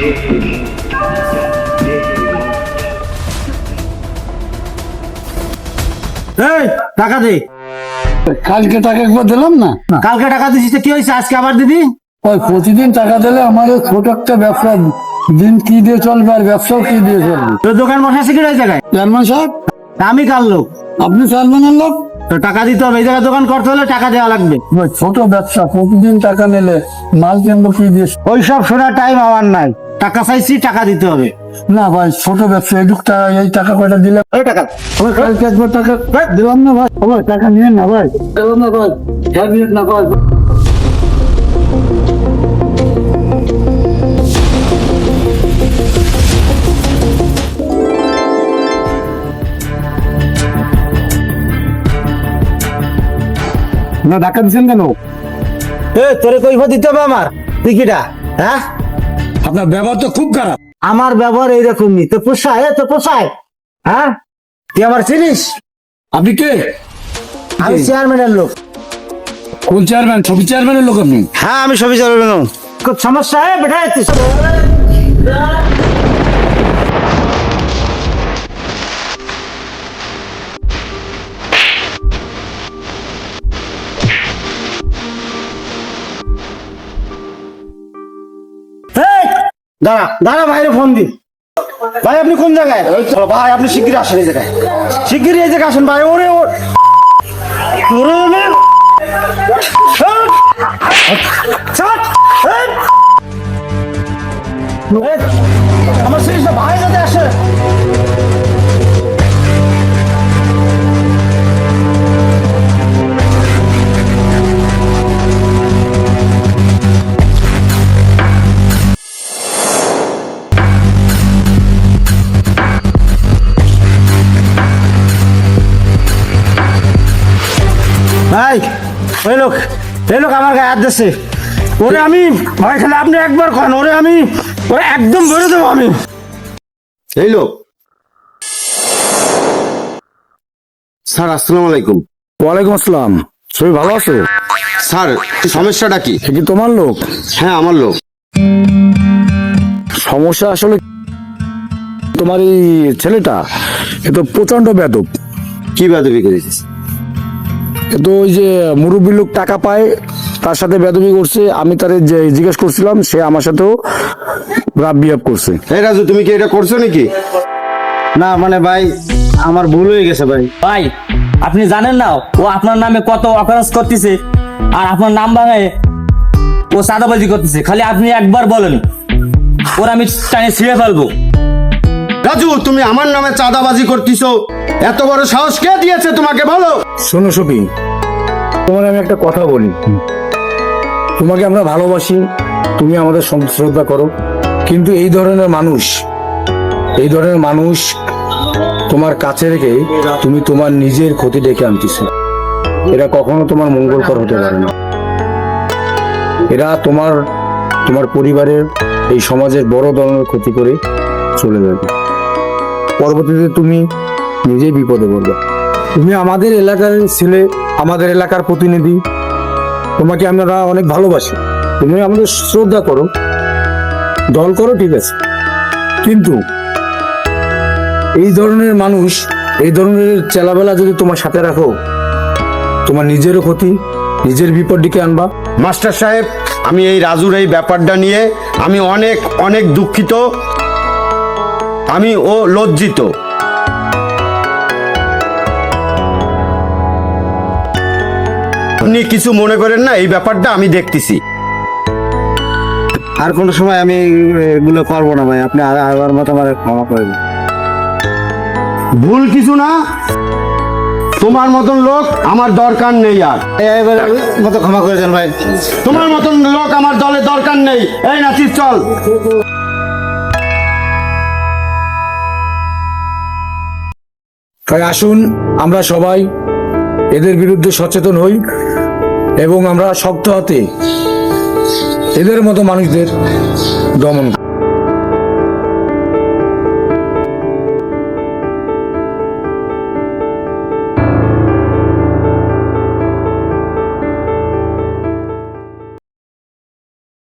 এই টাকা দে। কালকে টাকা একবার দিলাম না? কালকে টাকা দিছিস কি হয়েছে? আজকে আবার দিবি? ওই প্রতিদিন টাকা দিলে আমার ছোট একটা ব্যবসা দিন কি দিয়ে চলবে আর ব্যবসাও কি দিয়ে চলবে? তোর দোকান বসাছে কি ওই জায়গায়? চেয়ারম্যান সাহেব? আমি কাল লোক? আপনি চেয়ারম্যানের লোক? টাকা দিতে হবে এই জায়গায় দোকান করতে হলে টাকা দেওয়া লাগবে। ছোট ব্যবসা প্রতিদিন টাকা নিলে মাল কেন্দ্র কি দিয়ে? ওই সব শোনার টাইম আমার নাই। টাকা চাইছি টাকা দিতে হবে। না ভাই ছোট ব্যবসা এটুকটা এই টাকা কয়টা দিলে? ওই টাকা। আমার কালকে একবার টাকা? দিলাম না ভাই। আমার টাকা নিয়ে না ভাই। দিলাম না ভাই। হ্যাঁ নিয়ে না ভাই। না টাকা দিচ্ছেন কেন? এ তোরে কইফা দিতে হবে আমার টিকিটা হ্যাঁ? আপনার ব্যবহার তো খুব খারাপ। আমার ব্যবহার এইরকমই তো পোষায় তো পোষায়। হ্যাঁ? তুই আমার চিনিস? আপনি কে? আমি চেয়ারম্যানের লোক। কোন চেয়ারম্যান ছবি চেয়ারম্যানের লোক আপনি? হ্যাঁ আমি ছবি চেয়ারম্যান খুব সমস্যা হ্যাঁ বেটা দাঁড়া দাঁড়া ভাইরে ফোন দি ভাই, আপনি কোন জায়গায়? ভাই, আপনি শিগগিরই আসেন এই জায়গায়। শিগগিরই এই জায়গায় আসেন, ভাই, ওরে, ওর। ওরে ভাই ওই লোক এই লোক আমার গায়ে হাত দিচ্ছে ওরে আমি ভাই খালি আপনি একবার খান ওরে আমি ওরে একদম ভরে দেবো আমি। এই লোক। স্যার আসসালামু আলাইকুম। ওয়ালাইকুম আসসালাম। সবাই ভালো আছো? স্যার সমস্যাটা কি? সে কি তোমার লোক? হ্যাঁ আমার লোক। সমস্যা আসলে তোমার এই ছেলেটা এ তো প্রচণ্ড বেদব কি বেদবি করেছিস তো ওই যে মুরব্বী লোক টাকা পায় তার সাথে বেদবি করছে আমি তারে যে জিজ্ঞেস করছিলাম সে আমার সাথেও রাব বিহেভ করছে। এই রাজু তুমি কি এটা করছ নাকি? না মানে ভাই আমার ভুল হয়ে গেছে ভাই। ভাই আপনি জানেন না ও আপনার নামে কত অকারেন্স করতেছে আর আপনার নাম ভাঙায় ও সাদাবাজি করতেছে। খালি আপনি একবার বলেন ওর আমি টানে ছিঁড়ে ফেলব। রাজু তুমি আমার নামে চাঁদাবাজি করতেছো। এত বড় সাহস কে দিয়েছে তোমাকে বলো? শোনো সফি তোমার আমি একটা কথা বলি। তোমাকে আমরা ভালোবাসি তুমি আমাদের শ্রদ্ধা করো। কিন্তু এই ধরনের মানুষ এই ধরনের মানুষ তোমার কাছে রেখে তুমি তোমার নিজের ক্ষতি ডেকে আনতেছো। এরা কখনো তোমার মঙ্গলকর হতে পারে না। এরা তোমার তোমার পরিবারের এই সমাজের বড় ধরনের ক্ষতি করে চলে যাবে। পরবর্তীতে তুমি নিজেই বিপদে পড়বে। তুমি আমাদের এলাকার ছেলে, আমাদের এলাকার প্রতিনিধি। তোমাকে আমরা অনেক ভালোবাসি। তুমি আমাদের শ্রদ্ধা করো। দল করো, ঠিক আছে। কিন্তু এই ধরনের মানুষ, এই ধরনের চেলাবেলা যদি তোমার সাথে রাখো, তোমার নিজেরও ক্ষতি, নিজের বিপদ ডেকে আনবা। মাস্টার সাহেব, আমি এই রাজুর এই ব্যাপারটা নিয়ে আমি অনেক অনেক দুঃখিত। আমি ও লজ্জিত। আপনি কিছু মনে করেন না এই ব্যাপারটা আমি দেখতেছি। আর কোনো সময় আমি এগুলো করব না ভাই আপনি আর আবার মতো আমার ক্ষমা করে দিন। ভুল কিছু না তোমার মতন লোক আমার দরকার নেই আর। মতো ক্ষমা করে দেন ভাই। তোমার মতন লোক আমার দলে দরকার নেই। এই নাচিস চল। তাই আসুন, আমরা সবাই এদের বিরুদ্ধে সচেতন হই এবং আমরা শক্ত হাতে এদের মতো মানুষদের দমন।